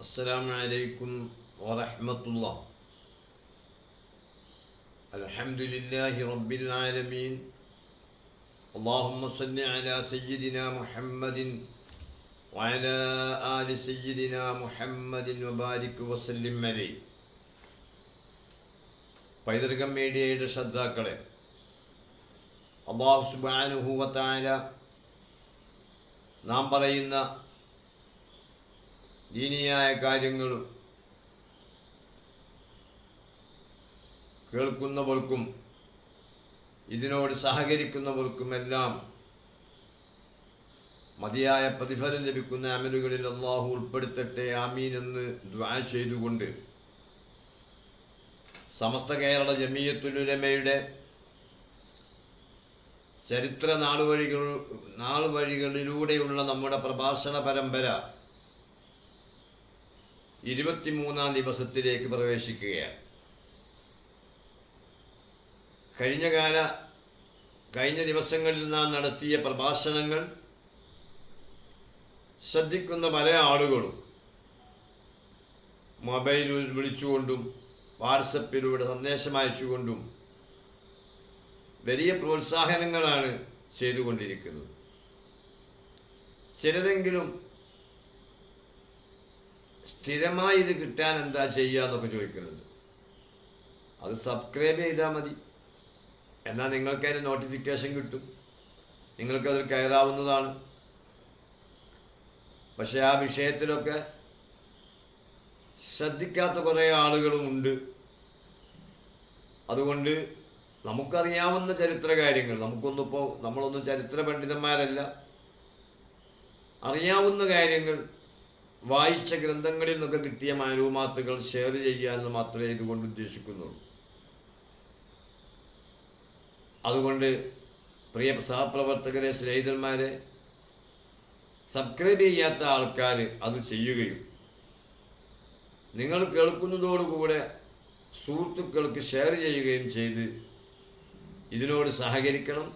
السلام عليكم ورحمة الله الحمد لله رب العالمين اللهم صل على سيدنا محمد وعلى آل سيدنا محمد وبارك وسلم عليه പൈതൃകം മീഡിയയുടെ ശ്രദ്ധാക്കളെ അള്ളാഹു സുബാനുഭൂവത്തായ നാം പറയുന്ന ദീനിയായ കാര്യങ്ങളും കേൾക്കുന്നവർക്കും ഇതിനോട് സഹകരിക്കുന്നവർക്കുമെല്ലാം മതിയായ പ്രതിഫലം ലഭിക്കുന്ന അമലുകളിൽ അള്ളാഹു ഉൾപ്പെടുത്തട്ടെ ആമീൻ എന്ന് ദ്വാ ചെയ്തുകൊണ്ട് സമസ്ത കേരള ജമീയത്തുലുലമയുടെ ചരിത്ര നാളുവഴികൾ നാളുവഴികളിലൂടെയുള്ള നമ്മുടെ പ്രഭാഷണ പരമ്പര ഇരുപത്തിമൂന്നാം ദിവസത്തിലേക്ക് പ്രവേശിക്കുകയാണ്. കഴിഞ്ഞ കാല കഴിഞ്ഞ ദിവസങ്ങളിൽ നാം നടത്തിയ പ്രഭാഷണങ്ങൾ ശ്രദ്ധിക്കുന്ന പല ആളുകളും മൊബൈലിൽ വിളിച്ചുകൊണ്ടും വാട്സപ്പിലൂടെ സന്ദേശം അയച്ചുകൊണ്ടും വലിയ പ്രോത്സാഹനങ്ങളാണ് ചെയ്തുകൊണ്ടിരിക്കുന്നത്. ചിലരെങ്കിലും സ്ഥിരമായി ഇത് കിട്ടാൻ എന്താ ചെയ്യുക എന്നൊക്കെ ചോദിക്കുന്നുണ്ട് അത് സബ്സ്ക്രൈബ് ചെയ്താൽ മതി. എന്നാൽ നിങ്ങൾക്ക് അതിന് നോട്ടിഫിക്കേഷൻ കിട്ടും. നിങ്ങൾക്കതിൽ കയറാവുന്നതാണ്. പക്ഷേ ആ വിഷയത്തിലൊക്കെ ശ്രദ്ധിക്കാത്ത കുറേ ആളുകളും ഉണ്ട്. അതുകൊണ്ട് നമുക്കറിയാവുന്ന ചരിത്ര കാര്യങ്ങൾ. നമുക്കൊന്നിപ്പോൾ നമ്മളൊന്നും ചരിത്ര പണ്ഡിതന്മാരല്ല. അറിയാവുന്ന കാര്യങ്ങൾ വായിച്ച ഗ്രന്ഥങ്ങളിൽ നിന്നൊക്കെ കിട്ടിയ മാലൂമാത്തുകൾ ഷെയർ ചെയ്യുക എന്ന് മാത്രമേ ഇതുകൊണ്ട് ഉദ്ദേശിക്കുന്നുള്ളൂ. അതുകൊണ്ട് പ്രിയ സഹപ്രവർത്തകരെ സ്നേഹിതന്മാരെ സബ്സ്ക്രൈബ് ചെയ്യാത്ത ആൾക്കാർ അത് ചെയ്യുകയും നിങ്ങൾ കേൾക്കുന്നതോടുകൂടെ സുഹൃത്തുക്കൾക്ക് ഷെയർ ചെയ്യുകയും ചെയ്ത് ഇതിനോട് സഹകരിക്കണം.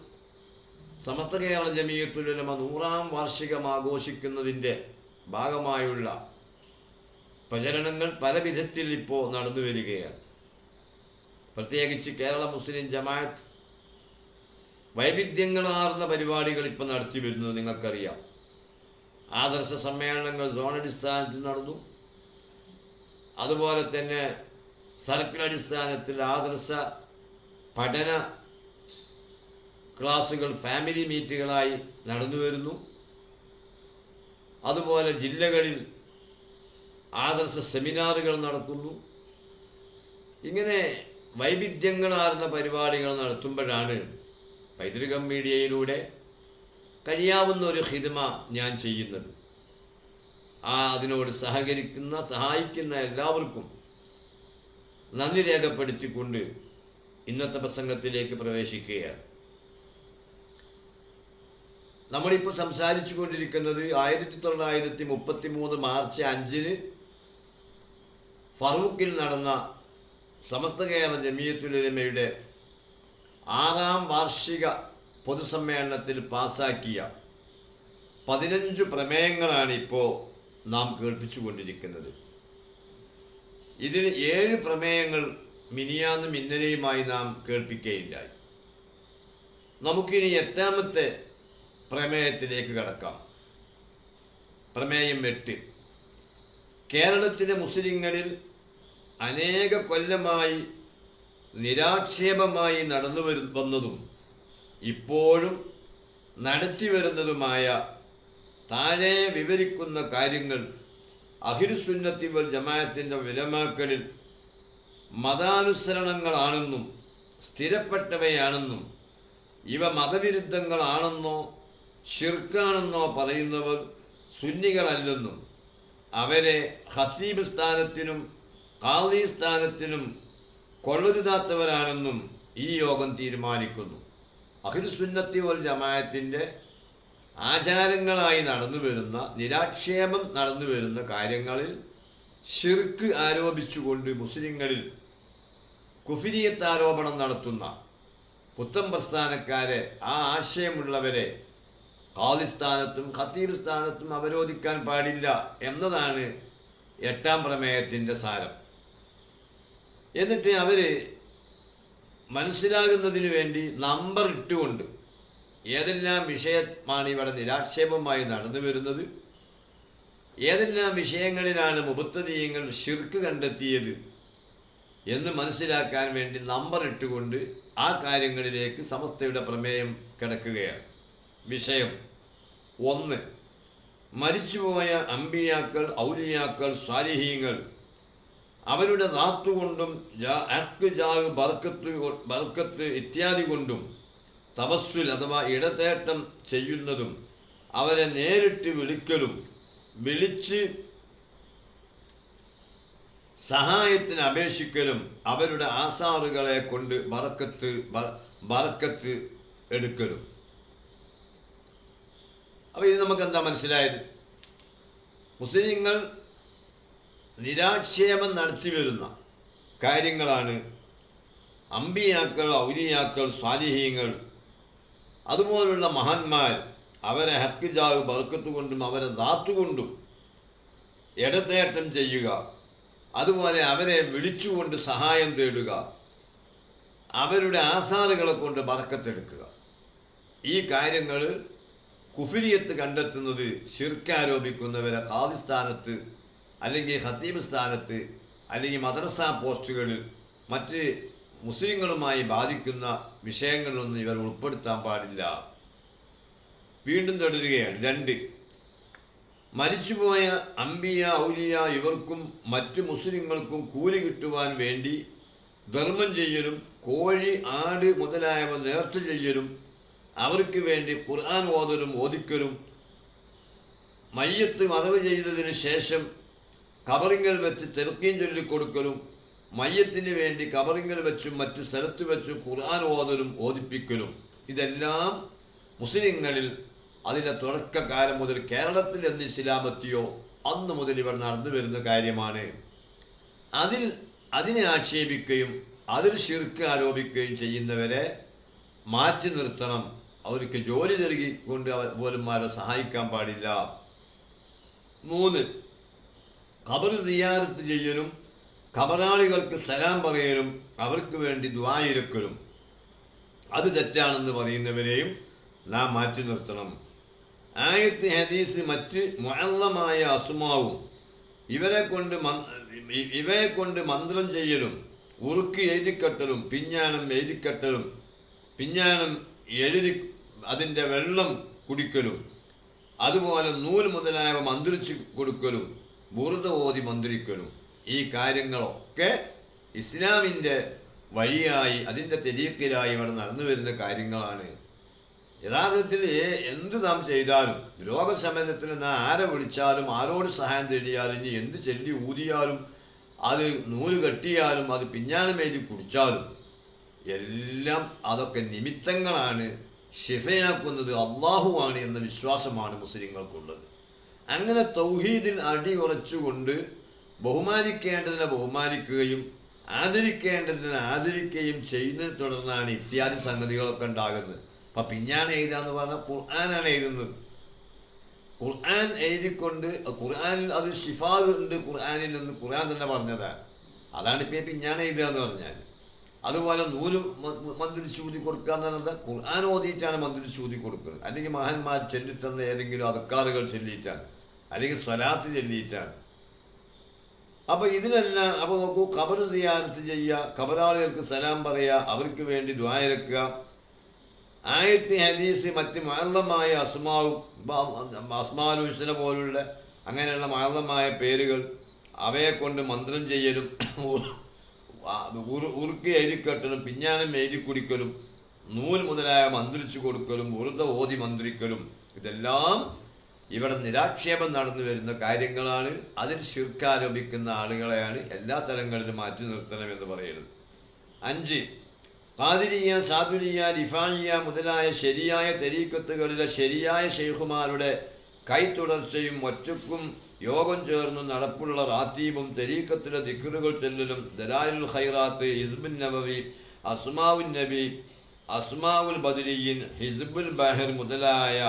സമസ്ത കേരള ജമീയത്തുലമ നൂറാം വാർഷികം ആഘോഷിക്കുന്നതിന്റെ ഭാഗമായുള്ള പ്രചരണങ്ങൾ പല വിധത്തിൽ ഇപ്പോൾ നടന്നു വരികയാണ്. പ്രത്യേകിച്ച് കേരള മുസ്ലിം ജമാഅത്ത് വൈവിധ്യങ്ങളാർന്ന പരിപാടികൾ ഇപ്പോൾ നടത്തി വരുന്നത് നിങ്ങൾക്കറിയാം. ആദർശ സമ്മേളനങ്ങൾ സോൺ അടിസ്ഥാനത്തിൽ നടന്നു. അതുപോലെ തന്നെ സർക്കിൾ അടിസ്ഥാനത്തിൽ ആദർശ പഠന ക്ലാസുകൾ ഫാമിലി മീറ്റുകളായി നടന്നു വരുന്നു. അതുപോലെ ജില്ലകളിൽ ആദർശ സെമിനാറുകൾ നടക്കുന്നു. ഇങ്ങനെ വൈവിധ്യങ്ങളാർന്ന പരിപാടികൾ നടത്തുമ്പോഴാണ് പൈതൃകം മീഡിയയിലൂടെ കഴിയാവുന്ന ഒരു ഹിതമ ഞാൻ ചെയ്യുന്നത്. ആ അതിനോട് സഹകരിക്കുന്ന സഹായിക്കുന്ന എല്ലാവർക്കും നന്ദി രേഖപ്പെടുത്തിക്കൊണ്ട് ഇന്നത്തെ പ്രസംഗത്തിലേക്ക് പ്രവേശിക്കുകയാണ്. നമ്മളിപ്പോൾ സംസാരിച്ചു കൊണ്ടിരിക്കുന്നത് ആയിരത്തി തൊള്ളായിരത്തി മുപ്പത്തി മൂന്ന് മാർച്ച് അഞ്ചിന് ഫറൂഖിൽ നടന്ന സമസ്ത കേരള ജമിയത്തുലമയുടെ ആറാം വാർഷിക പൊതുസമ്മേളനത്തിൽ പാസാക്കിയ പതിനഞ്ച് പ്രമേയങ്ങളാണ് ഇപ്പോൾ നാം കേൾപ്പിച്ചുകൊണ്ടിരിക്കുന്നത്. ഇതിന് ഏഴ് പ്രമേയങ്ങൾ മിനിയാന്നും ഇന്നലെയുമായി നാം കേൾപ്പിക്കുകയുണ്ടായി. നമുക്കിനി എട്ടാമത്തെ പ്രമേയത്തിലേക്ക് കടക്കാം. പ്രമേയം എട്ട്. കേരളത്തിലെ മുസ്ലിങ്ങളിൽ അനേക കൊല്ലമായി നിരാക്ഷേപമായി നടന്നു വരു വന്നതും ഇപ്പോഴും നടത്തി വരുന്നതുമായ താഴെ വിവരിക്കുന്ന കാര്യങ്ങൾ അഹിർസുന്നത്തി വൽ ജമാഅത്തിന്റെ വിലമാക്കളിൽ മതാനുസരണങ്ങളാണെന്നും സ്ഥിരപ്പെട്ടവയാണെന്നും ഇവ മതവിരുദ്ധങ്ങളാണെന്നോ ഷിർക്കാണെന്നോ പറയുന്നവർ സുന്നികളല്ലെന്നും അവരെ ഹത്തീബ് സ്ഥാനത്തിനും കാളി സ്ഥാനത്തിനും കൊള്ളരുതാത്തവരാണെന്നും ഈ യോഗം തീരുമാനിക്കുന്നു. അഹിർസുന്നത്തി വൽ ജമായത്തിന്റെ ആചാരങ്ങളായി നടന്നു വരുന്ന നിരാക്ഷേപം നടന്നു വരുന്ന കാര്യങ്ങളിൽ ഷിർക്ക് ആരോപിച്ചുകൊണ്ട് മുസ്ലിങ്ങളിൽ കുഫിരിയത്ത് ആരോപണം നടത്തുന്ന പുത്തൻ പ്രസ്ഥാനക്കാരെ ആ ആശയമുള്ളവരെ ഖാലിസ്ഥാനത്തും ഖത്തീബ് സ്ഥാനത്തും അവരോധിക്കാൻ പാടില്ല എന്നതാണ് എട്ടാം പ്രമേയത്തിന്റെ സാരം. എന്നിട്ട് അവർ മനസ്സിലാകുന്നതിന് വേണ്ടി നമ്പർ ഇട്ടുകൊണ്ട് ഏതെല്ലാം വിഷയമാണ് ഇവിടെ നിരാക്ഷേപമായി നടന്നു വരുന്നത് ഏതെല്ലാം വിഷയങ്ങളിലാണ് മുബത്തതീയങ്ങൾ ഷിർക്ക് കണ്ടെത്തിയത് എന്ന് മനസ്സിലാക്കാൻ വേണ്ടി നമ്പർ ഇട്ടുകൊണ്ട് ആ കാര്യങ്ങളിലേക്ക് സമസ്തയുടെ പ്രമേയം കിടക്കുകയാണ്. വിഷയം. ഒന്ന് മരിച്ചുപോയ അമ്പിയാക്കൾ ഔലിയാക്കൾ സ്വാലിഹീങ്ങൾ അവരുടെ ധാത്തുകൊണ്ടും കൊണ്ടും അക്ക് ജാഗ് ബർക്കത്ത് ബർക്കത്ത് ഇത്യാദി കൊണ്ടും തപസ്സുൽ അഥവാ ഇടതേട്ടം ചെയ്യുന്നതും അവരെ നേരിട്ട് വിളിക്കലും വിളിച്ച് സഹായത്തിന് അപേക്ഷിക്കലും അവരുടെ ആസാറുകളെ കൊണ്ട് ബറക്കത്ത് ബറക്കത്ത് എടുക്കലും. അപ്പോൾ ഇത് നമുക്ക് എന്താ മനസ്സിലായത്? മുസ്ലിങ്ങൾ നിരാക്ഷേപം നടത്തി വരുന്ന കാര്യങ്ങളാണ് അമ്പിയാക്കൾ ഔലിയാക്കൾ സ്വാലിഹീങ്ങൾ അതുപോലുള്ള മഹാന്മാർ അവരെ ഹക്കിജാവ് ബർക്കത്ത് കൊണ്ടും അവരെ ദാത്തുകൊണ്ടും ഇടത്തേട്ടം ചെയ്യുക. അതുപോലെ അവരെ വിളിച്ചുകൊണ്ട് സഹായം തേടുക. അവരുടെ ആസാറുകളെ കൊണ്ട് ബർക്കത്തെടുക്കുക ഈ കാര്യങ്ങൾ കുഫിരിയത്ത് കണ്ടെത്തുന്നത് ശിർക്കാരോപിക്കുന്നവരെ കാതി സ്ഥാനത്ത് അല്ലെങ്കിൽ ഹത്തീബ് സ്ഥാനത്ത് അല്ലെങ്കിൽ മദ്രസ പോസ്റ്റുകളിൽ മറ്റ് മുസ്ലിങ്ങളുമായി ബാധിക്കുന്ന വിഷയങ്ങളിലൊന്നും ഇവർ ഉൾപ്പെടുത്താൻ പാടില്ല. വീണ്ടും തുടരുകയാണ്. രണ്ട് മരിച്ചുപോയ അമ്പിയ ഔലിയ ഇവർക്കും മറ്റ് മുസ്ലിങ്ങൾക്കും കൂലി കിട്ടുവാൻ വേണ്ടി ധർമ്മം ചെയ്യലും കോഴി ആട് മുതലായവ നേർച്ച ചെയ്യലും അവർക്ക് വേണ്ടി ഖുർആൻ ഓതലും ഓതിക്കലും മയ്യത്ത് മറവ് ചെയ്തതിന് ശേഷം കബറിങ്കൽ വെച്ച് തെറുക്കീം ചൊല്ലിക്കൊടുക്കലും മയ്യത്തിന് വേണ്ടി കബറിങ്കൽ വെച്ചും മറ്റു സ്ഥലത്ത് വെച്ചും ഖുർആൻ ഓതലും ഓതിപ്പിക്കലും. ഇതെല്ലാം മുസ്ലിങ്ങളിൽ അതിന്റെ തുടക്കകാലം മുതൽ കേരളത്തിൽ എന്ന് ഇസ്ലാമെത്തിയോ അന്ന് മുതൽ ഇവർ നടന്നു വരുന്ന കാര്യമാണ്. അതിൽ അതിനെ ആക്ഷേപിക്കുകയും അതിൽ ശിർക്ക് ആരോപിക്കുകയും ചെയ്യുന്നവരെ മാറ്റി നിർത്തണം. അവർക്ക് ജോലി നൽകിക്കൊണ്ട് അവർ പോലന്മാരെ സഹായിക്കാൻ പാടില്ല. മൂന്ന് ഖബർ തയ്യാറത്ത് ചെയ്യലും ഖബറാളികൾക്ക് സലാം പറയലും അവർക്ക് വേണ്ടി ദ്വായിരക്കലും അത് തെറ്റാണെന്ന് പറയുന്നവരെയും നാം മാറ്റി നിർത്തണം. ആയത്ത് ഹദീസ് മറ്റ് മുഅല്ലമായ അസുമാവും. ഇവരെ കൊണ്ട് ഇവയെ കൊണ്ട് മന്ത്രം ചെയ്യലും ഉറുക്ക് എഴുതിക്കെട്ടലും പിഞ്ഞാണം എഴുതിക്കെട്ടലും പിഞ്ഞാണം എഴുതി അതിന്റെ വെള്ളം കുടിക്കലും അതുപോലെ നൂൽ മുതലായവ മന്ത്രിച്ച് കൊടുക്കലും ബുറുത ഓതി മന്ത്രിക്കലും ഈ കാര്യങ്ങളൊക്കെ ഇസ്ലാമിന്റെ വഴിയായി അതിന്റെ തെരീക്കിലായി ഇവിടെ നടന്നു വരുന്ന കാര്യങ്ങളാണ്. യഥാർത്ഥത്തിൽ എന്ത് നാം ചെയ്താലും രോഗശമനത്തിന് നാം ആരെ വിളിച്ചാലും ആരോട് സഹായം തേടിയാലും ഇനി എന്ത് ചെല്ലി ഊതിയാലും അത് നൂൽ കെട്ടിയാലും അത് പിഞ്ഞാണം എഴുതി കുടിച്ചാലും എല്ലാം അതൊക്കെ നിമിത്തങ്ങളാണ്. ഷിഫയാക്കുന്നത് അള്ളാഹുവാണ് എന്ന വിശ്വാസമാണ് മുസ്ലിങ്ങൾക്കുള്ളത്. അങ്ങനെ തൗഹീദിൽ അടിയുറച്ചുകൊണ്ട് ബഹുമാനിക്കേണ്ടതിനെ ബഹുമാനിക്കുകയും ആദരിക്കേണ്ടതിനെ ആദരിക്കുകയും ചെയ്യുന്നതിനെ തുടർന്നാണ് ഇത്യാദി സംഗതികളൊക്കെ ഉണ്ടാകുന്നത്. അപ്പം പിഞ്ഞാണ് എന്ന് പറഞ്ഞാൽ ഖുർആനാണ് എഴുതുന്നത്. ഖുർആൻ എഴുതിക്കൊണ്ട് ഖുർആനിൽ അത് ഷിഫാറുണ്ട് ഖുർആനിൽ എന്ന് ഖുർആൻ തന്നെ പറഞ്ഞതാണ്. അതാണ് ഇപ്പം പിഞ്ഞാണ് എഴുതുക എന്ന് പറഞ്ഞാൽ അതുപോലെ നൂൽ മന്ത്രി ചൂതി കൊടുക്കുക എന്നുള്ളത് ഖുർആൻ ഓതിയിട്ടാണ് മന്ത്രി ചൂതി കൊടുക്കുന്നത്. അല്ലെങ്കിൽ മഹാന്മാർ ചെല്ലിത്തന്ന ഏതെങ്കിലും അതക്കാറുകൾ ചെല്ലിയിട്ടാണ്. അല്ലെങ്കിൽ സ്വലാത്ത് ചെല്ലിയിട്ടാണ്. അപ്പോൾ ഇതിനെല്ലാം അപ്പോൾ നോക്കൂ ഖബർ സിയാരത്ത് ചെയ്യുക ഖബറാളികൾക്ക് സലാം പറയുക അവർക്ക് വേണ്ടി ദ്വായരക്കുക ആയത്തി ഹദീസ് മറ്റ് മാലമായ അസ്മാവും അസ്മാലുസ്ന പോലുള്ള അങ്ങനെയുള്ള മാലമായ പേരുകൾ അവയെ കൊണ്ട് മന്ത്രം ചെയ്യലും ഉറുക്കി എഴുതിക്കെട്ടലും പിഞ്ഞാനം എഴുതി കുടിക്കലും നൂൽ മുതലായ മന്ത്രിച്ചു കൊടുക്കലും ഉറുത ഓതി മന്ത്രിക്കലും ഇതെല്ലാം ഇവിടെ നിരാക്ഷേപം നടന്നു വരുന്ന കാര്യങ്ങളാണ്. അതിൽ ശിർക്കാരോപിക്കുന്ന ആളുകളെയാണ് എല്ലാ തലങ്ങളിലും മാറ്റി നിർത്തണം എന്ന് പറയുന്നത്. അഞ്ച് ഖാദിരിയ സാധുരിയ ലിഫാനിയ മുതലായ ശരിയായ തെരീക്കത്തുകളിലെ ശരിയായ ഷെയ്ഖുമാരുടെ കൈത്തുടർച്ചയും ഒറ്റക്കും യോഗം ചേർന്ന് നടപ്പുള്ള റാത്തീബും തെരീക്കത്തിലെ ദിക്കറുകൾ ചെല്ലലും ദലാലുൽ ഖൈറാത്ത് ഹിസ്ബുൻ നബവി അസ്മാവുൻ നബി അസ്മാവുൽ ബദരീൻ ഹിസ്ബുൽ ബഹർ മുതലായ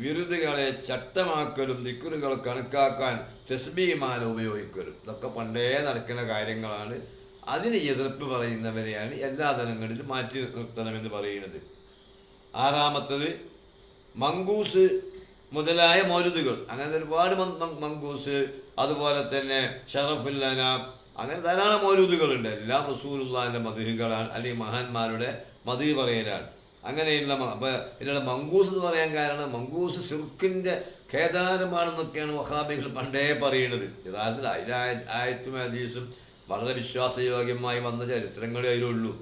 വിരുദുകളെ ചട്ടമാക്കലും ദിക്കുറുകൾ കണക്കാക്കാൻ തസ്ബീമാല ഉപയോഗിക്കലും. ഇതൊക്കെ പണ്ടേ നടക്കുന്ന കാര്യങ്ങളാണ്. അതിന് എതിർപ്പ് പറയുന്നവരെയാണ് എല്ലാ തലങ്ങളിലും മാറ്റി നിർത്തണമെന്ന് പറയുന്നത്. ആറാമത്തത് മങ്കൂസ് മുതലായ മൗരുദുകൾ അങ്ങനെ ഒരുപാട് മങ്- മങ്- മങ്കൂസ് അതുപോലെ തന്നെ ഷറഫുല്ലന അങ്ങനെ ധാരാളം മൗരുദുകളുണ്ട് എല്ലാം റസൂലുള്ളാഹിന്റെ മധുഹുകളാണ് അല്ലെങ്കിൽ മഹാന്മാരുടെ മധു പറയലാണ്. അങ്ങനെയുള്ള അപ്പോൾ അപ്പൊ ഇതിലുള്ള മങ്കൂസ് എന്ന് പറയാൻ കാരണം മങ്കൂസ് സിർക്കിന്റെ ഖേദാരമാണെന്നൊക്കെയാണ് വഹാബികൾ പണ്ടേ പറയുന്നത് യഥാർത്ഥത്തിൽ അതിലായ ആയത്തും ഹദീസും വളരെ വിശ്വാസയോഗ്യമായി വന്ന ചരിത്രങ്ങളേ അതിലുള്ളൂ.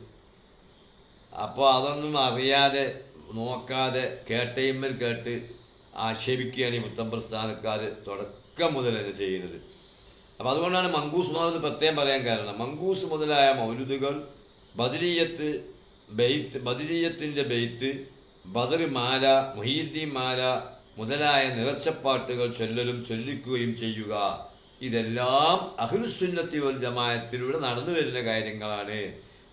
അപ്പോൾ അതൊന്നും അറിയാതെ നോക്കാതെ കേട്ടയിമ്മൽ കേട്ട് ആക്ഷേപിക്കുകയാണ് ഈ മുത്തം പ്രസ്ഥാനക്കാർ തുടക്കം മുതൽ തന്നെ ചെയ്യുന്നത്. അപ്പോൾ അതുകൊണ്ടാണ് മങ്കൂസ് മുതൽ പ്രത്യേകം പറയാൻ കാരണം. മങ്കൂസ് മുതലായ മൗലുദുകൾ ബദരീയത്ത് ബെയ്ത്ത് ബദരീയത്തിന്റെ ബെയ്ത്ത് ബദർ മാല മുഹീദ്ദീൻ മാല മുതലായ നേർച്ചപ്പാട്ടുകൾ ചൊല്ലലും ചൊല്ലിക്കുകയും ചെയ്യുക. ഇതെല്ലാം അഹ്ലുസുന്നത്തി വൽ ജമായത്തിലൂടെ നടന്നു വരുന്ന കാര്യങ്ങളാണ്.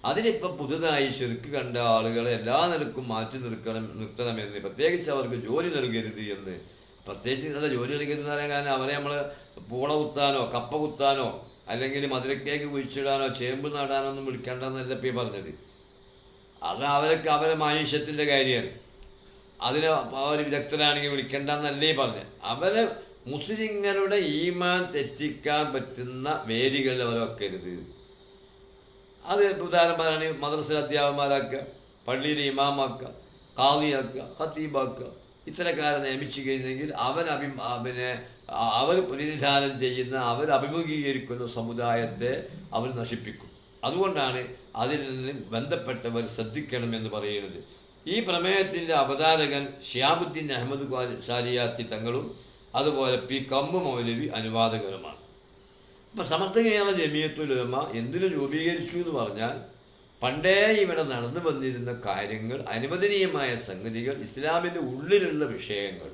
അതിനിപ്പോൾ പുതുതായി ശിർക്ക് കണ്ട ആളുകളെ എല്ലാ നിലക്കും മാറ്റി നിർക്കണം നിർത്തണമെന്ന് പ്രത്യേകിച്ച് അവർക്ക് ജോലി നൽകരുത് എന്ന്. പ്രത്യേകിച്ച് നല്ല ജോലി നൽകരുത് എന്ന് പറയാൻ കാരണം അവരെ നമ്മൾ പൂള കുത്താനോ കപ്പ കുത്താനോ അല്ലെങ്കിൽ മധുരക്കേക്ക് കുഴിച്ചിടാനോ ചേമ്പ് നടാനോ ഒന്നും വിളിക്കേണ്ടെന്നല്ല ഇപ്പം പറഞ്ഞത്. അത് അവരൊക്കെ അവരെ മാനുഷ്യത്തിന്റെ കാര്യമാണ്. അതിന് അവർ വിദഗ്ധരാണെങ്കിൽ വിളിക്കേണ്ടെന്നല്ലേ പറഞ്ഞത് അവരെ മുസ്ലിങ്ങളുടെ ഈമാൻ തെറ്റിക്കാൻ പറ്റുന്ന വേദികളിൽ അവരെ വെക്കരുത്. അത് ഉദാഹരണമാണ് മദ്രസ അധ്യാപകന്മാരാക്കുക പള്ളിയിലെ ഇമാമാക്കുക കാളിയാക്കുക ഹത്തീബാക്കുക ഇത്തരക്കാരെ നിയമിച്ചു കഴിഞ്ഞെങ്കിൽ അവൻ അഭി പിന്നെ അവർ പ്രതിനിധാനം ചെയ്യുന്ന അവർ അഭിമുഖീകരിക്കുന്ന സമുദായത്തെ അവർ നശിപ്പിക്കും. അതുകൊണ്ടാണ് അതിൽ നിന്ന് ബന്ധപ്പെട്ടവർ ശ്രദ്ധിക്കണമെന്ന് പറയുന്നത്. ഈ പ്രമേയത്തിന്റെ അവതാരകൻ ഷിയാബുദ്ദീൻ അഹമ്മദ് ഷാലിയാത്തി തങ്ങളും അതുപോലെ പി കമ്മ മൗലവി അനുവാദകരുമാണ്. അപ്പം സമസ്ത കേരള ജമിയത്തുലമ എന്തിനു രൂപീകരിച്ചു എന്ന് പറഞ്ഞാൽ പണ്ടേ ഇവിടെ നടന്നു വന്നിരുന്ന കാര്യങ്ങൾ അനുവദനീയമായ സംഗതികൾ ഇസ്ലാമിന്റെ ഉള്ളിലുള്ള വിഷയങ്ങൾ.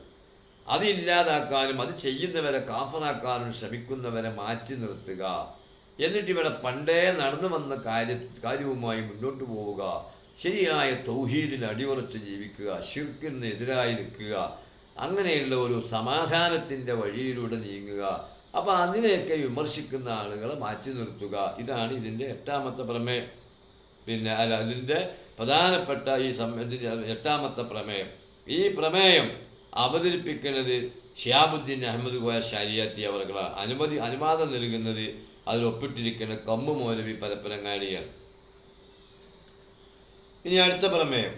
അതില്ലാതാക്കാനും അത് ചെയ്യുന്നവരെ കാഫറാക്കാനും ശ്രമിക്കുന്നവരെ മാറ്റി നിർത്തുക. എന്നിട്ട് ഇവിടെ പണ്ടേ നടന്നു വന്ന കാര്യ കാര്യവുമായി മുന്നോട്ട് പോവുക. ശരിയായ തൗഹീദിൽ അടിയുറച്ച് ജീവിക്കുക ശിർക്കിന് എതിരായി നിൽക്കുക. അങ്ങനെയുള്ള ഒരു സമാധാനത്തിന്റെ വഴിയിലൂടെ നീങ്ങുക. അപ്പോൾ അതിനെയൊക്കെ വിമർശിക്കുന്ന ആളുകളെ മാറ്റി നിർത്തുക. ഇതാണ് ഇതിന്റെ എട്ടാമത്തെ പ്രമേയം. പിന്നെ അല്ല അതിന്റെ പ്രധാനപ്പെട്ട ഈ സം എട്ടാമത്തെ പ്രമേയം. ഈ പ്രമേയം അവതരിപ്പിക്കുന്നത് ഷിയാബുദ്ദീൻ അഹമ്മദ് ഗോയ ഷാരിയാത്തി അവർകളാണ്. അനുമതി അനുവാദം നൽകുന്നത് അതിൽ ഒപ്പിട്ടിരിക്കുന്ന കമ്മു മൗലവി പരപ്പരങ്ങാടിയാണ് ഇനി അടുത്ത പ്രമേയം.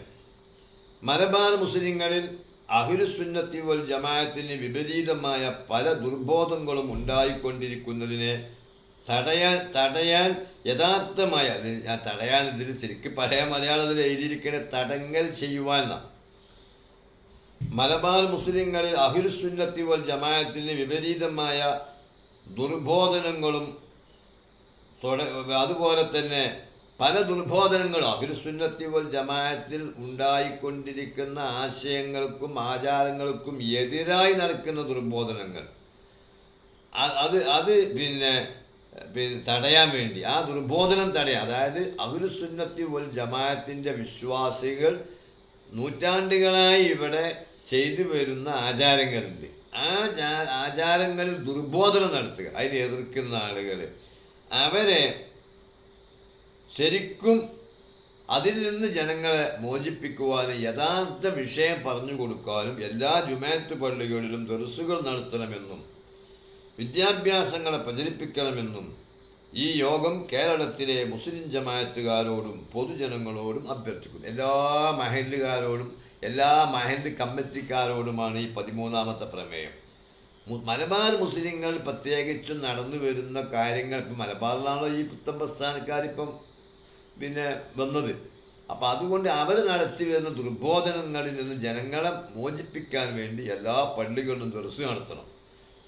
മലബാർ മുസ്ലിങ്ങളിൽ അഹിരുസുന്നത്തി വൽ ജമാഅത്തിന് വിപരീതമായ പല ദുർബോധങ്ങളും ഉണ്ടായിക്കൊണ്ടിരിക്കുന്നതിനെ തടയാൻ തടയാൻ യഥാർത്ഥമായ ഞാൻ തടയാൻ ഇതിൽ ശരിക്കും പഴയ മലയാളത്തിൽ എഴുതിയിരിക്കണ തടങ്ങൽ ചെയ്യുവാൻ മലബാർ മുസ്ലിങ്ങളിൽ അഹിരുസുന്നത്തി വൽ ജമാഅത്തിന് വിപരീതമായ ദുർബോധനങ്ങളും അതുപോലെ തന്നെ പല ദുർബോധനങ്ങളും അഖിലുസുന്നത്തി വൽ ജമാഅത്തിൽ ഉണ്ടായിക്കൊണ്ടിരിക്കുന്ന ആശയങ്ങൾക്കും ആചാരങ്ങൾക്കും എതിരായി നടക്കുന്ന ദുർബോധനങ്ങൾ. അത് അത് പിന്നെ പിന്നെ തടയാൻ വേണ്ടി ആ ദുർബോധനം തടയാൻ അതായത് അഖിലുസുന്നത്തി വൽ ജമാഅത്തിന്റെ വിശ്വാസികൾ നൂറ്റാണ്ടുകളായി ഇവിടെ ചെയ്തു വരുന്ന ആചാരങ്ങളുണ്ട്. ആ ആചാരങ്ങളിൽ ദുർബോധനം നടത്തുക അതിനെ എതിർക്കുന്ന ആളുകൾ അവരെ ശരിക്കും അതിൽ നിന്ന് ജനങ്ങളെ മോചിപ്പിക്കുവാനും യഥാർത്ഥ വിഷയം പറഞ്ഞു കൊടുക്കാനും എല്ലാ ജുമാത്ത് പള്ളികളിലും ദർസുകൾ നടത്തണമെന്നും വിദ്യാഭ്യാസങ്ങളെ പ്രചരിപ്പിക്കണമെന്നും ഈ യോഗം കേരളത്തിലെ മുസ്ലിം ജമാഅത്തുകാരോടും പൊതുജനങ്ങളോടും അഭ്യർത്ഥിക്കുന്നു. എല്ലാ മഹല്ലുകാരോടും എല്ലാ മഹല്ല് കമ്മിറ്റിക്കാരോടുമാണ് ഈ പതിമൂന്നാമത്തെ പ്രമേയം. മലബാർ മുസ്ലിങ്ങൾ പ്രത്യേകിച്ചും നടന്നു വരുന്ന കാര്യങ്ങൾ ഇപ്പം മലബാറിലാണോ ഈ പുത്തൻ പ്രസ്ഥാനക്കാരിപ്പം പിന്നെ വന്നത്. അപ്പം അതുകൊണ്ട് അവർ നടത്തി വരുന്ന ദുർബോധനങ്ങളിൽ നിന്ന് ജനങ്ങളെ മോചിപ്പിക്കാൻ വേണ്ടി എല്ലാ പള്ളികളിലും ദർസ് നടത്തണം.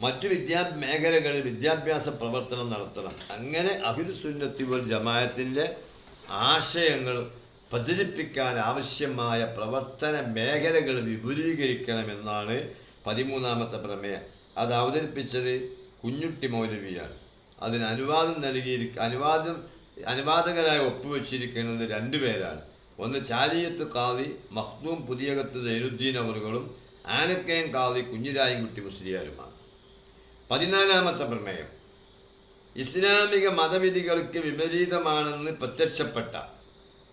മറ്റു വിദ്യാ മേഖലകളിൽ വിദ്യാഭ്യാസ പ്രവർത്തനം നടത്തണം. അങ്ങനെ അഹിൽസുന്നത്തിവൽ ജമായത്തിന്റെ ആശയങ്ങൾ പ്രചരിപ്പിക്കാൻ ആവശ്യമായ പ്രവർത്തന മേഖലകൾ വിപുലീകരിക്കണമെന്നാണ് പതിമൂന്നാമത്തെ പ്രമേയം. അത് അവതരിപ്പിച്ചത് കുഞ്ഞുട്ടി മൗലവിയാണ്. അതിന് അനുവാദം നൽകിയിരിക്ക അനുവാദം അനുവാദകരായി ഒപ്പുവെച്ചിരിക്കുന്നത് രണ്ടുപേരാണ് ഒന്ന് ചാലിയത്ത് കാളി മഖ്ദൂം പുതിയകത്ത് സൈനുദ്ദീൻ അവറുകളും ആനക്കയം കാളി കുഞ്ഞിരായൻകുട്ടി മുസ്ലിയാരുമാണ്. പതിനാലാമത്തെ പ്രമേയം. ഇസ്ലാമിക മതവിധികൾക്ക് വിപരീതമാണെന്ന് പ്രത്യക്ഷപ്പെട്ട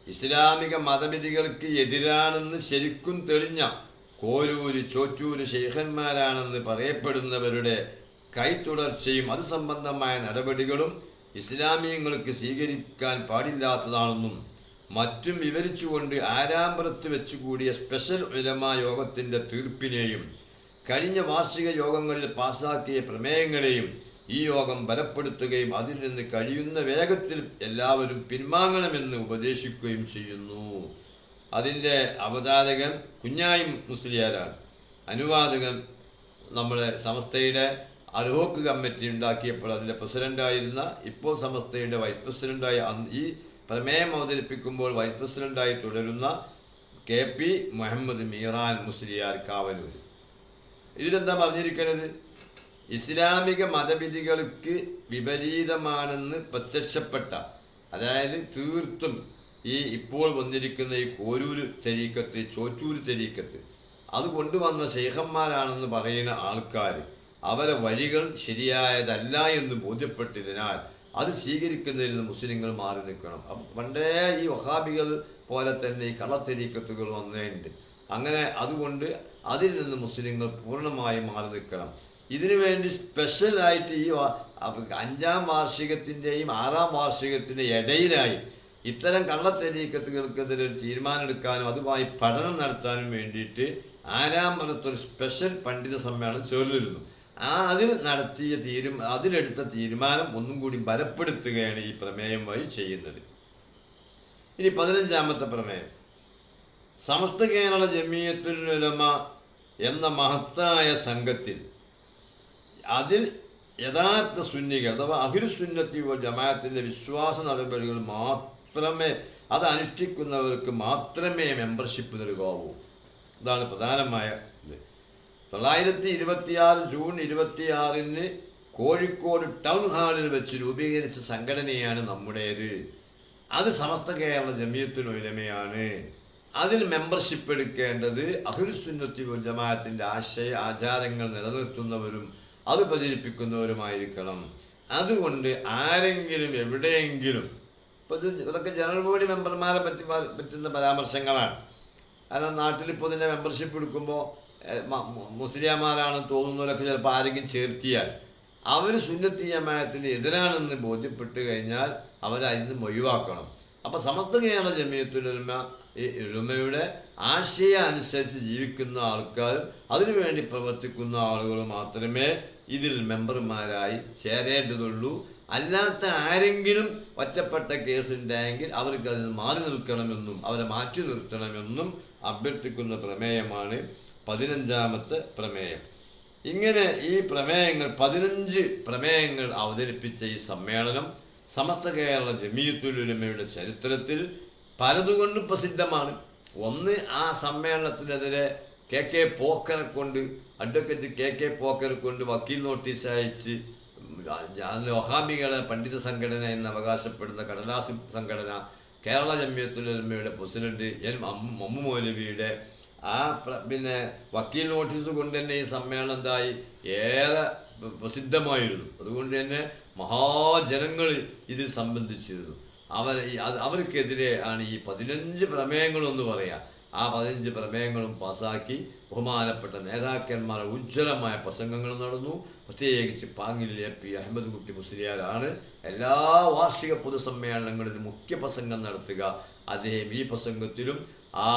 ഇസ്ലാമിക മതവിധികൾക്ക് എതിരാണെന്ന് ശരിക്കും തെളിഞ്ഞ കോരൂര് ചോറ്റൂര് ശൈഖന്മാരാണെന്ന് പറയപ്പെടുന്നവരുടെ കൈത്തുടർച്ചയും അത് സംബന്ധമായ നടപടികളും ഇസ്ലാമിയങ്ങൾക്ക് സ്വീകരിക്കാൻ പാടില്ലാത്തതാണെന്നും മറ്റും വിവരിച്ചുകൊണ്ട് ആരാമ്പലത്ത് വെച്ചുകൂടിയ സ്പെഷ്യൽ ഉലമ യോഗത്തിന്റെ തീർപ്പിനെയും കഴിഞ്ഞ വാർഷിക യോഗങ്ങളിൽ പാസാക്കിയ പ്രമേയങ്ങളെയും ഈ യോഗം ബലപ്പെടുത്തുകയും അതിൽ നിന്ന് കഴിയുന്ന വേഗത്തിൽ എല്ലാവരും പിന്മാങ്ങണമെന്ന് ഉപദേശിക്കുകയും ചെയ്യുന്നു. അതിന്റെ അവതാരകൻ കുഞ്ഞായി മുസ്ലിയാരാണ്. അനുവാദകൻ നമ്മുടെ സമസ്തയുടെ അഡ്ഹോക്ക് കമ്മിറ്റി ഉണ്ടാക്കിയപ്പോൾ അതിന്റെ പ്രസിഡന്റായിരുന്ന ഇപ്പോൾ സമസ്തയുടെ വൈസ് പ്രസിഡന്റായ ഈ പ്രമേയം അവതരിപ്പിക്കുമ്പോൾ വൈസ് പ്രസിഡന്റായി തുടരുന്ന കെ പി മുഹമ്മദ് മീറാൻ മുസ്ലിയാർ കാവലൂർ ഇതിലെന്താ പറഞ്ഞിരിക്കുന്നത് ഇസ്ലാമിക മതവിധികൾക്ക് വിപരീതമാണെന്ന് പ്രത്യക്ഷപ്പെട്ട അതായത് തീർത്തും ഈ ഇപ്പോൾ വന്നിരിക്കുന്ന ഈ കോരൂര് തെരീക്കത്ത് ചോറ്റൂര് തെരീക്കത്ത് അത് കൊണ്ടുവന്ന ശേഖന്മാരാണെന്ന് പറയുന്ന ആൾക്കാർ അവരെ വഴികൾ ശരിയായതല്ല എന്ന് ബോധ്യപ്പെട്ടതിനാൽ അത് സ്വീകരിക്കുന്നതിൽ നിന്ന് മുസ്ലിങ്ങൾ മാറി നിൽക്കണം. അപ്പം പണ്ടേ ഈ വഹാബികൾ പോലെ തന്നെ ഈ കള്ളത്തെരീക്കത്തുകൾ വന്നേണ്ട്. അങ്ങനെ അതുകൊണ്ട് അതിൽ നിന്ന് മുസ്ലിങ്ങൾ പൂർണമായി മാറി നിൽക്കണം. ഇതിനു വേണ്ടി സ്പെഷ്യലായിട്ട് ഈ അഞ്ചാം വാർഷികത്തിന്റെയും ആറാം വാർഷികത്തിന്റെ ഇടയിലായി ഇത്തരം കള്ളത്തെരീക്കത്തുകൾക്കെതിരെ ഒരു തീരുമാനമെടുക്കാനും അതുമായി പഠനം നടത്താനും വേണ്ടിയിട്ട് ആരാം മതത്തൊരു സ്പെഷ്യൽ പണ്ഡിത സമ്മേളനം ചേർന്നിരുന്നു. ആ അതിൽ നടത്തിയ തീരും അതിലെടുത്ത തീരുമാനം ഒന്നും കൂടി ബലപ്പെടുത്തുകയാണ് ഈ പ്രമേയം വഴി ചെയ്യുന്നത്. ഇനി പതിനഞ്ചാമത്തെ പ്രമേയം. സമസ്ത കേരള ജമീയത്തുലമ എന്ന മഹത്തായ സംഘത്തിൽ അതിൽ യഥാർത്ഥ സുന്നികൾ അഥവാ അഹിർ സുന്നത്തി വിശ്വാസ നടപടികൾ മാത്രമേ അത് അനുഷ്ഠിക്കുന്നവർക്ക് മാത്രമേ മെമ്പർഷിപ്പ് നൽകാവൂ. ഇതാണ് പ്രധാനമായ തൊള്ളായിരത്തി ഇരുപത്തിയാറ് ജൂൺ ഇരുപത്തിയാറിന് കോഴിക്കോട് ടൗൺ ഹാളിൽ വെച്ച് രൂപീകരിച്ച സംഘടനയാണ് നമ്മുടേത്. അത് സമസ്ത കേരള ജമിയത്തുൽ ഉലമയാണ്. അതിൽ മെമ്പർഷിപ്പ് എടുക്കേണ്ടത് അഹുൽസുന്നത്തി ജമാഅത്തിന്റെ ആശയ ആചാരങ്ങൾ നിലനിർത്തുന്നവരും അത് പ്രചരിപ്പിക്കുന്നവരുമായിരിക്കണം. അതുകൊണ്ട് ആരെങ്കിലും എവിടെയെങ്കിലും ഇപ്പോൾ ഇത് ഇതൊക്കെ ജനറൽ ബോഡി മെമ്പർമാരെ പറ്റി പറ്റുന്ന പരാമർശങ്ങളാണ്. കാരണം നാട്ടിൽ ഇപ്പോൾ ഇതിന്റെ മെമ്പർഷിപ്പ് എടുക്കുമ്പോൾ മുസ്ലിംമാരാണെന്ന് തോന്നുന്നവരൊക്കെ ചിലപ്പോൾ ആരെങ്കിലും ചേർത്തിയാൽ അവർ സുന്നത്തി ജമായത്തിന് എതിരാണെന്ന് ബോധ്യപ്പെട്ട് കഴിഞ്ഞാൽ അവരെ അതിൽ നിന്ന് ഒഴിവാക്കണം. അപ്പോൾ സമസ്ത കേരള ജമിയത്തുലമ ഈ എളുമയുടെ ആശയം അനുസരിച്ച് ജീവിക്കുന്ന ആൾക്കാരും അതിനുവേണ്ടി പ്രവർത്തിക്കുന്ന ആളുകൾ മാത്രമേ ഇതിൽ മെമ്പർമാരായി ചേരേണ്ടതുള്ളൂ. അല്ലാത്ത ആരെങ്കിലും ഒറ്റപ്പെട്ട കേസ് ഉണ്ടായെങ്കിൽ അവർക്ക് അതിൽ മാറി നിൽക്കണമെന്നും അവരെ മാറ്റി നിർത്തണമെന്നും അഭ്യർത്ഥിക്കുന്ന പ്രമേയമാണ് പതിനഞ്ചാമത്തെ പ്രമേയം. ഇങ്ങനെ ഈ പ്രമേയങ്ങൾ പതിനഞ്ച് പ്രമേയങ്ങൾ അവതരിപ്പിച്ച ഈ സമ്മേളനം സമസ്ത കേരള ജമീയത്തുലുലമയുടെ ചരിത്രത്തിൽ പലതുകൊണ്ടും പ്രസിദ്ധമാണ്. ഒന്ന് ആ സമ്മേളനത്തിനെതിരെ കെ കെ പോക്കറെ കൊണ്ട് അഡ്വക്കേറ്റ് കെ കെ പോക്കറെ കൊണ്ട് വക്കീൽ നോട്ടീസ് അയച്ച് വഹാബികളെ പണ്ഡിത സംഘടന എന്ന് അവകാശപ്പെടുന്ന കടലാസ് സംഘടന കേരള ജമ്മിയത്തുലമയുടെ പ്രസിഡന്റ് എൻ മമ്മു മൗലവിയുടെ ആ പിന്നെ വക്കീൽ നോട്ടീസ് കൊണ്ട് തന്നെ ഈ സമ്മേളനം എന്തായി? ഏറെ പ്ര- പ്രസിദ്ധമായിരുന്നു. അതുകൊണ്ട് തന്നെ മഹാജനങ്ങൾ ഇത് സംബന്ധിച്ചിരുന്നു. അവർ അവർക്കെതിരെ ആണ് ഈ പതിനഞ്ച് പ്രമേയങ്ങളെന്ന് പറയാം. ആ പതിനഞ്ച് പ്രമേയങ്ങളും പാസാക്കി ബഹുമാനപ്പെട്ട നേതാക്കന്മാർ ഉജ്ജ്വലമായ പ്രസംഗങ്ങൾ നടന്നു. പ്രത്യേകിച്ച് പാങ്ങിലെ പി അഹമ്മദ് കുട്ടി മുസ്ലിയാരാണ്. എല്ലാ വാർഷിക പൊതുസമ്മേളനങ്ങളിലും മുഖ്യ പ്രസംഗം നടത്തുക. അദ്ദേഹം ഈ പ്രസംഗത്തിലും ആ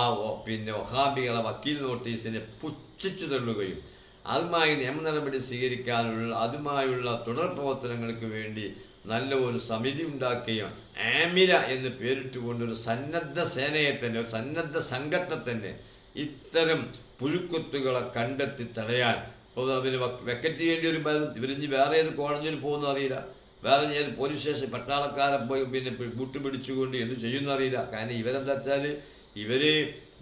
പിന്നെ ഒഹാബികളെ വക്കീൽ നോട്ടീസിനെ പുച്ഛിച്ചു തള്ളുകയും അതുമായി നിയമ നടപടി സ്വീകരിക്കാനുള്ള അതുമായുള്ള തുടർ പ്രവർത്തനങ്ങൾക്ക് വേണ്ടി നല്ല ഒരു സമിതി ഉണ്ടാക്കുകയും ആമിര എന്ന് പേരിട്ടുകൊണ്ട് ഒരു സന്നദ്ധ സേനയെ തന്നെ ഒരു സന്നദ്ധ സംഘത്തെ തന്നെ ഇത്തരം പുഴുക്കുത്തുകളെ കണ്ടെത്തി തടയാൻ. ഇപ്പോൾ വെക്കറ്റ് ചെയ്യേണ്ടി ഒരു ഇവരിഞ്ഞ് വേറെ ഏത് കോടതിയിൽ പോകുന്ന അറിയില്ല. വേറെ ഏത് പോലീസ് സ്റ്റേഷൻ പട്ടാളക്കാരെ പോയി പിന്നെ കൂട്ടുപിടിച്ചുകൊണ്ട് എന്ത് ചെയ്യുന്നു അറിയില്ല. കാരണം ഇവരെന്താ വെച്ചാൽ ഇവർ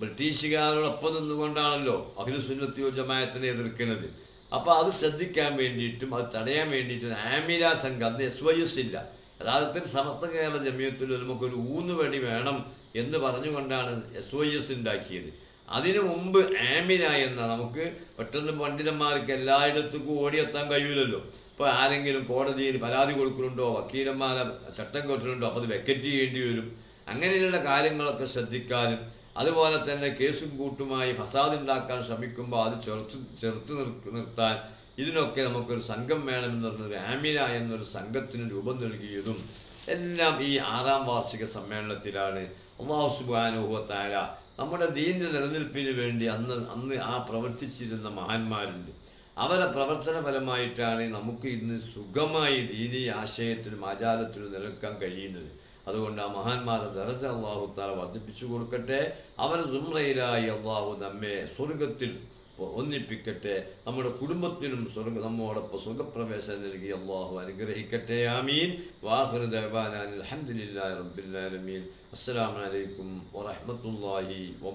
ബ്രിട്ടീഷുകാരോടൊപ്പം നിന്നുകൊണ്ടാണല്ലോ അഖിലുസുന്നത്തി ജമായത്തിനെ എതിർക്കുന്നത്. അപ്പോൾ അത് ശ്രദ്ധിക്കാൻ വേണ്ടിയിട്ടും അത് തടയാൻ വേണ്ടിയിട്ടും ആമിര സംഘം അന്ന് എസ് വൈ എസ് ഇല്ല. യഥാർത്ഥത്തിൽ സമസ്ത കേരള ജമീയത്തിൽ നമുക്കൊരു ഊന്നുവടി വേണം എന്ന് പറഞ്ഞുകൊണ്ടാണ് എസ് വൈ എസ് ഉണ്ടാക്കിയത്. അതിനു മുമ്പ് ആമിന എന്ന നമുക്ക് പെട്ടെന്ന് പണ്ഡിതന്മാർക്ക് എല്ലായിടത്തേക്കും ഓടിയെത്താൻ കഴിയില്ലല്ലോ ഇപ്പോൾ ആരെങ്കിലും കോടതിയിൽ പരാതി കൊടുക്കുന്നുണ്ടോ വക്കീലന്മാരെ ചട്ടം കൊടുക്കുന്നുണ്ടോ അപ്പോൾ അത് വെക്കറ്റ് ചെയ്യേണ്ടി വരും. അങ്ങനെയുള്ള കാര്യങ്ങളൊക്കെ ശ്രദ്ധിക്കാനും അതുപോലെ തന്നെ കേസും കൂട്ടുമായി ഫസാദ് ഉണ്ടാക്കാൻ ശ്രമിക്കുമ്പോൾ അത് ചെറുത്ത് ചെറുത്ത് നിർ- നിർത്താൻ ഇതിനൊക്കെ നമുക്കൊരു സംഘം വേണമെന്ന് പറഞ്ഞൊരു ആമിന എന്നൊരു സംഘത്തിന് രൂപം നൽകിയതും എല്ലാം ഈ ആറാം വാർഷിക സമ്മേളനത്തിലാണ്. അള്ളാഹു സുബാനുഭവത്തായ നമ്മുടെ ദീനിന്റെ നിലനിൽപ്പിന് വേണ്ടി അന്ന് അന്ന് ആ പ്രവർത്തിച്ചിരുന്ന മഹാന്മാരുണ്ട്. അവരുടെ പ്രവർത്തന ഫലമായിട്ടാണ് നമുക്ക് ഇന്ന് സുഖമായി ദീനി ആശയത്തിനും ആചാരത്തിനും നിലനിൽക്കാൻ കഴിയുന്നത്. അതുകൊണ്ട് ആ മഹാന്മാരെ ദറജ അള്ളാഹു താല വർദ്ധിപ്പിച്ചു കൊടുക്കട്ടെ. അവർ സുമ്രയിലായി അള്ളാഹു നമ്മെ സ്വർഗത്തിൽ ഒന്നിപ്പിക്കട്ടെ. നമ്മുടെ കുടുംബത്തിനും സ്വർഗ നമ്മോടൊപ്പം സ്വർഗപ്രവേശനം നൽകി അള്ളാഹു അനുഗ്രഹിക്കട്ടെ. ആമീൻ. വാഹുർ ദവാനാൻ അലഹമുല്ലാ റബ്ബിൽ ആലമീൻ. അസ്സലാമു അലൈക്കും വറഹ്മത്തുള്ളാഹി വ